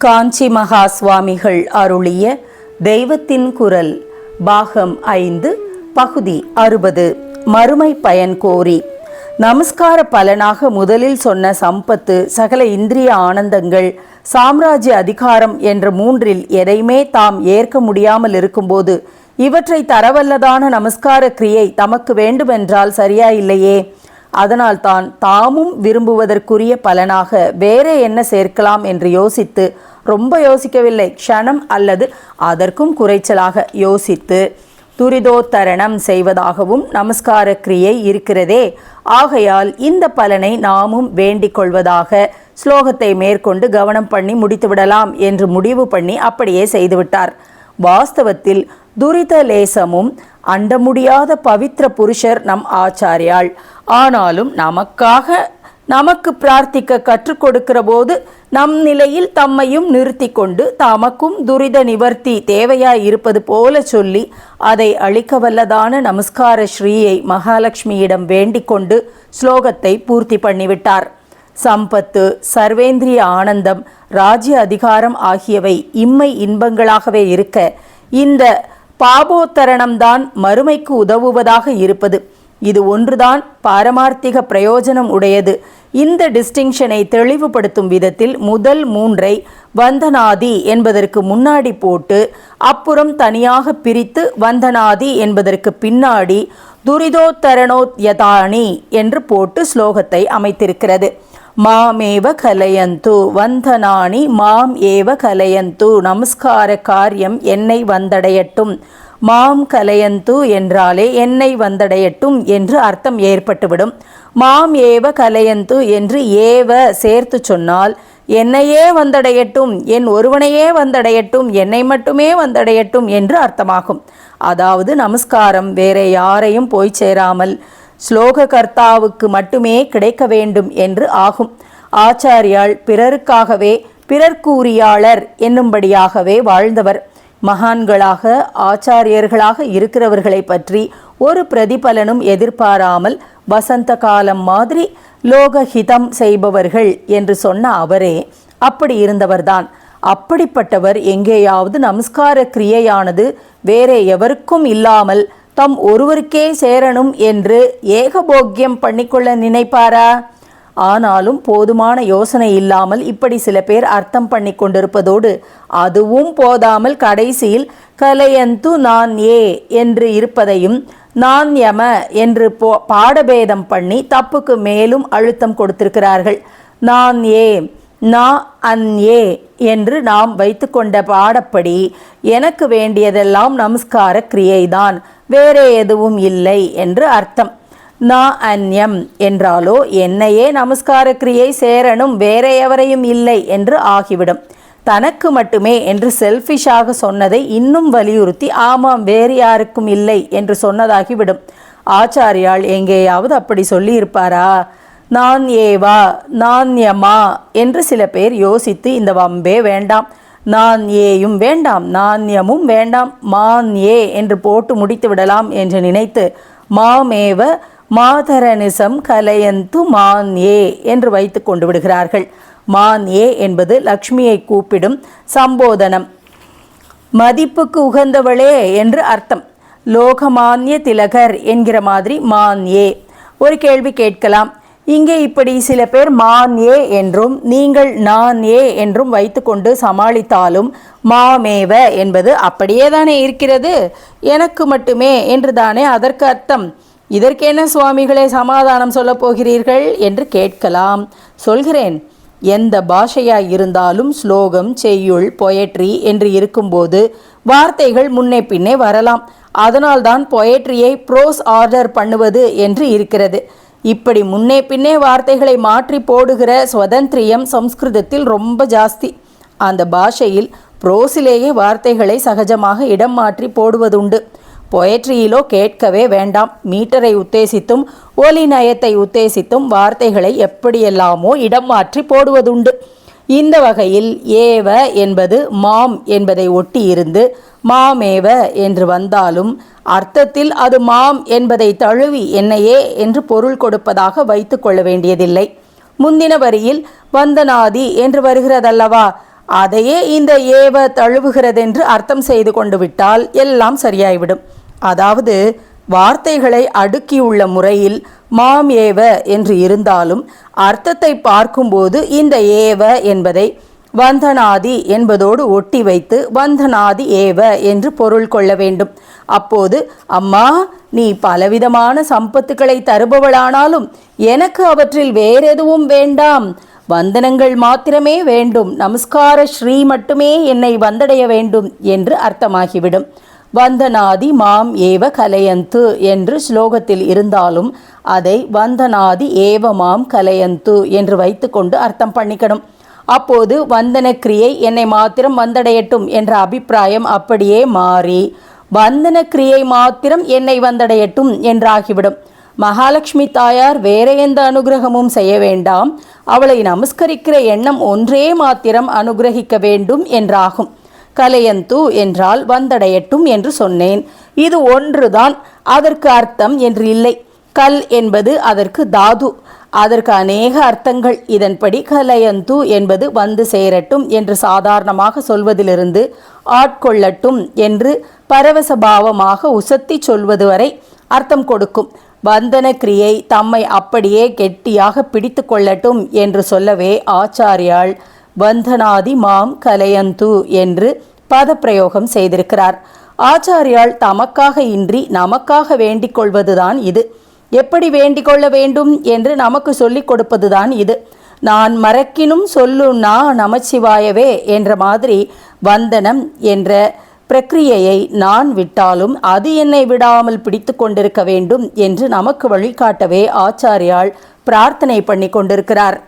காஞ்சி மகா சுவாமிகள் அருளிய தெய்வத்தின் குரல் பாகம் ஐந்து பகுதி அறுபது மறுமை பயன் கோரி. நமஸ்கார பலனாக முதலில் சொன்ன சம்பத்து சகல இந்திரிய ஆனந்தங்கள் சாம்ராஜ்ய அதிகாரம் என்ற மூன்றில் எதையுமே தாம் ஏற்க முடியாமல் இருக்கும்போது இவற்றை தரவல்லதான நமஸ்கார கிரியை தமக்கு வேண்டுமென்றால் சரியா இல்லையே? அதனால் தான் தாமும் விரும்புவதற்குரிய பலனாக வேற என்ன சேர்க்கலாம் என்று யோசித்து ரொம்ப யோசிக்கவில்லை. க்ஷணம் அல்லது அதற்கும் குறைச்சலாக யோசித்து துரிதோத்தரணம் செய்வதாகவும் நமஸ்கார கிரியை இருக்கிறதே. ஆகையால் இந்த பலனை நாமும் வேண்டிக் கொள்வதாக ஸ்லோகத்தை மேற்கொண்டு கவனம் பண்ணி முடித்துவிடலாம் என்று முடிவு பண்ணி அப்படியே செய்துவிட்டார் வாஸ்தவத்தில் துரித லேசமும் அண்ட முடியாத பவித்ர புருஷர் நம் ஆச்சாரியாள். ஆனாலும் நமக்காக நமக்கு பிரார்த்திக்க கற்றுக் கொடுக்கிற போது நம் நிலையில் தம்மையும் நிறுத்தி கொண்டு தமக்கும் துரித நிவர்த்தி தேவையாய் இருப்பது போல சொல்லி அதை அளிக்க வல்லதான நமஸ்கார ஸ்ரீயை மகாலட்சுமியிடம் வேண்டிக் கொண்டு ஸ்லோகத்தை பூர்த்தி பண்ணிவிட்டார். சம்பத்து சர்வேந்திரிய ஆனந்தம் ராஜ்ய அதிகாரம் ஆகியவை இம்மை இன்பங்களாகவே இருக்க இந்த பாபோத்தரணம்தான் மறுமைக்கு உதவுவதாக இருப்பது. இது ஒன்றுதான் பாரமார்த்திக பிரயோஜனம் உடையது. இந்த டிஸ்டிங்ஷனை தெளிவுபடுத்தும் விதத்தில் முதல் மூன்றை வந்தனாதி என்பதற்கு முன்னாடி போட்டு அப்புறம் தனியாக பிரித்து வந்தனாதி என்பதற்கு பின்னாடி துரிதோத்தரணோத்யதானி என்று போட்டு ஸ்லோகத்தை அமைத்திருக்கிறது. மாமேவ கலையந்து வந்தனானி மாம் ஏவ கலையந்து நமஸ்கார காரியம் என்னை வந்தடையட்டும். மாம் கலையந்து என்றாலே என்னை வந்தடையட்டும் என்று அர்த்தம் ஏற்பட்டுவிடும். மாம் ஏவ கலையந்து என்று ஏவ சேர்த்து சொன்னால் என்னையே வந்தடையட்டும் என் ஒருவனையே வந்தடையட்டும் என்னை மட்டுமே வந்தடையட்டும் என்று அர்த்தமாகும். அதாவது நமஸ்காரம் வேற யாரையும் போய் சேராமல் ஸ்லோக கர்த்தாவுக்கு மட்டுமே கிடைக்க வேண்டும் என்று ஆகும். ஆச்சாரியால் பிறருக்காகவே பிறர்க்கூறியாளர் என்னும்படியாகவே வாழ்ந்தவர். மகான்களாக ஆச்சாரியர்களாக இருக்கிறவர்களை பற்றி ஒரு பிரதிபலனும் எதிர்பாராமல் வசந்த காலம் மாதிரி லோகஹிதம் செய்பவர்கள் என்று சொன்ன அவரே அப்படி இருந்தவர்தான். அப்படிப்பட்டவர் எங்கேயாவது நமஸ்கார கிரியையானது வேறே எவருக்கும் இல்லாமல் தம் ஒருவருக்கே சேரணும் என்று ஏகபோக்கியம் பண்ணிக்கொள்ள நினைப்பாரா? ஆனாலும் போதுமான யோசனை இல்லாமல் இப்படி சில பேர் அர்த்தம் பண்ணி கொண்டிருப்பதோடு அதுவும் போதாமல் கடைசியில் கலையந்து நான் ஏ என்று இருப்பதையும் நான் யம என்று போ பாடபேதம் பண்ணி தப்புக்கு மேலும் அழுத்தம் கொடுத்திருக்கிறார்கள். நான் ஏ நா அன் ஏ என்று நாம் வைத்துக்கொண்ட பாடப்படி எனக்கு வேண்டியதெல்லாம் நமஸ்கார கிரியைதான். வேறே எதுவும் இல்லை என்று அர்த்தம். நா அந்யம் என்றாலோ என்னையே நமஸ்கார கிரியை சேரனும் வேற எவரையும் இல்லை என்று ஆகிவிடும். தனக்கு மட்டுமே என்று செல்ஃபிஷாக சொன்னதை இன்னும் வலியுறுத்தி ஆமாம் வேறு யாருக்கும் இல்லை என்று சொன்னதாகிவிடும். ஆச்சாரியால் எங்கேயாவது அப்படி சொல்லியிருப்பாரா? நான் ஏவா நான் யமா என்று சில பேர் யோசித்து இந்த வம்பே வேண்டாம். நான் ஏயும் வேண்டாம் நாண்யமும் வேண்டாம் மான் ஏ என்று போட்டு முடித்து விடலாம் என்று நினைத்து மாமேவ மாதரனிசம் கலையந்து மான் ஏ என்று வைத்து கொண்டு விடுகிறார்கள். மான் ஏ என்பது லக்ஷ்மியை கூப்பிடும் சம்போதனம். மதிப்புக்கு உகந்தவளே என்று அர்த்தம். லோகமானிய திலகர் என்கிற மாதிரி மான் ஏ. ஒரு கேள்வி கேட்கலாம். இங்கே இப்படி சில பேர் மான் ஏ என்றும் நீங்கள் நான் ஏ என்றும் வைத்துக்கொண்டு சமாளித்தாலும் மாமேவ என்பது அப்படியே தானே இருக்கிறது? எனக்கு மட்டுமே என்று தானே அதற்கு அர்த்தம்? இதற்கென்ன சுவாமிகளே சமாதானம் சொல்லப் போகிறீர்கள் என்று கேட்கலாம். சொல்கிறேன் எந்த பாஷையாய் இருந்தாலும் ஸ்லோகம் செய்யுள் பொயட்ரி என்று இருக்கும்போது வார்த்தைகள் முன்னே பின்னே வரலாம். அதனால்தான் பொயட்ரியை ப்ரோஸ் ஆர்டர் பண்ணுவது என்று இருக்கிறது. இப்படி முன்னே பின்னே வார்த்தைகளை மாற்றி போடுகிற சுதந்திரியம் சம்ஸ்கிருதத்தில் ரொம்ப ஜாஸ்தி. அந்த பாஷையில் ப்ரோஸிலேயே வார்த்தைகளை சகஜமாக இடம் மாற்றி போடுவதுண்டு. பொயட்ரியிலோ கேட்கவே வேண்டாம். மீட்டரை உத்தேசித்தும் ஒலி நயத்தை உத்தேசித்தும் வார்த்தைகளை எப்படியெல்லாமோ இடம் மாற்றி போடுவதுண்டு. இந்த வகையில் ஏவ என்பது மாம் என்பதை ஒட்டி இருந்து மாமேவ என்று வந்தாலும் அர்த்தத்தில் அது மாம் என்பதை தழுவி என்னையே என்று பொருள் கொடுப்பதாக வைத்து கொள்ள வேண்டியதில்லை. முந்தின வரியில் வந்தனாதி என்று வருகிறதல்லவா? அதையே இந்த ஏவ தழுவுகிறதென்று அர்த்தம் செய்து கொண்டு விட்டால் எல்லாம் சரியாய்விடும். அதாவது வார்த்தைகளை அடுக்கியுள்ள முறையில் மாம் ஏவ என்று இருந்தாலும் அர்த்தத்தை பார்க்கும்போது இந்த ஏவ என்பதை வந்தனாதி என்பதோடு ஒட்டி வைத்து வந்தனாதி ஏவ என்று பொருள் கொள்ள வேண்டும். அப்போது அம்மா நீ பலவிதமான சம்பத்துக்களை தருபவளானாலும் எனக்கு அவற்றில் வேறெதுவும் வேண்டாம். வந்தனங்கள் மாத்திரமே வேண்டும். நமஸ்கார ஸ்ரீ மட்டுமே என்னை வந்தடைய வேண்டும் என்று அர்த்தமாகிவிடும். வந்தனாதி மாம் ஏவ கலையந்து என்று ஸ்லோகத்தில் இருந்தாலும் அதை வந்தனாதி ஏவ மாம் கலையந்து என்று வைத்துக்கொண்டு அர்த்தம் பண்ணிக்கணும். அப்போது வந்தன கிரியை என்னை மாத்திரம் வந்தடையட்டும் என்ற அபிப்பிராயம் அப்படியே மாறி வந்தன கிரியை மாத்திரம் என்னை வந்தடையட்டும் என்றாகிவிடும். மகாலட்சுமி தாயார் வேற எந்த அனுகிரகமும் செய்ய வேண்டாம். அவளை நமஸ்கரிக்கிற எண்ணம் ஒன்றே மாத்திரம் அனுகிரகிக்க வேண்டும் என்றாகும். கலையந்து என்றால் வந்தடையட்டும் என்று சொன்னேன். இது ஒன்றுதான் அதற்கு அர்த்தம் என்று இல்லை. கல் என்பது அதற்கு தாது. அதற்கு அநேக அர்த்தங்கள். இதன்படி கலையந்து என்பது வந்து சேரட்டும் என்று சாதாரணமாக சொல்வதிலிருந்து ஆட்கொள்ளட்டும் என்று பரவசபாவமாக உசத்தி சொல்வது வரை அர்த்தம் கொடுக்கும். வந்தன கிரியை தம்மை அப்படியே கெட்டியாக பிடித்து கொள்ளட்டும் என்று சொல்லவே ஆச்சாரியால் வந்தனாதி மாம் கலையந்து என்று பதப்பிரயோகம் செய்திருக்கிறார். ஆச்சாரியால் தமக்காக இன்றி நமக்காக வேண்டிக் கொள்வதுதான் இது. எப்படி வேண்டிக்கொள்ள வேண்டும் என்று நமக்கு சொல்லிக் கொடுப்பதுதான் இது. நான் மறக்கினும் சொல்லுன்னா நமச்சிவாயவே என்ற மாதிரி வந்தனம் என்ற பிரக்கிரியையை நான் விட்டாலும் அது என்னை விடாமல் பிடித்து கொண்டிருக்க வேண்டும் என்று நமக்கு வழிகாட்டவே ஆச்சாரியால் பிரார்த்தனை பண்ணி கொண்டிருக்கிறார்.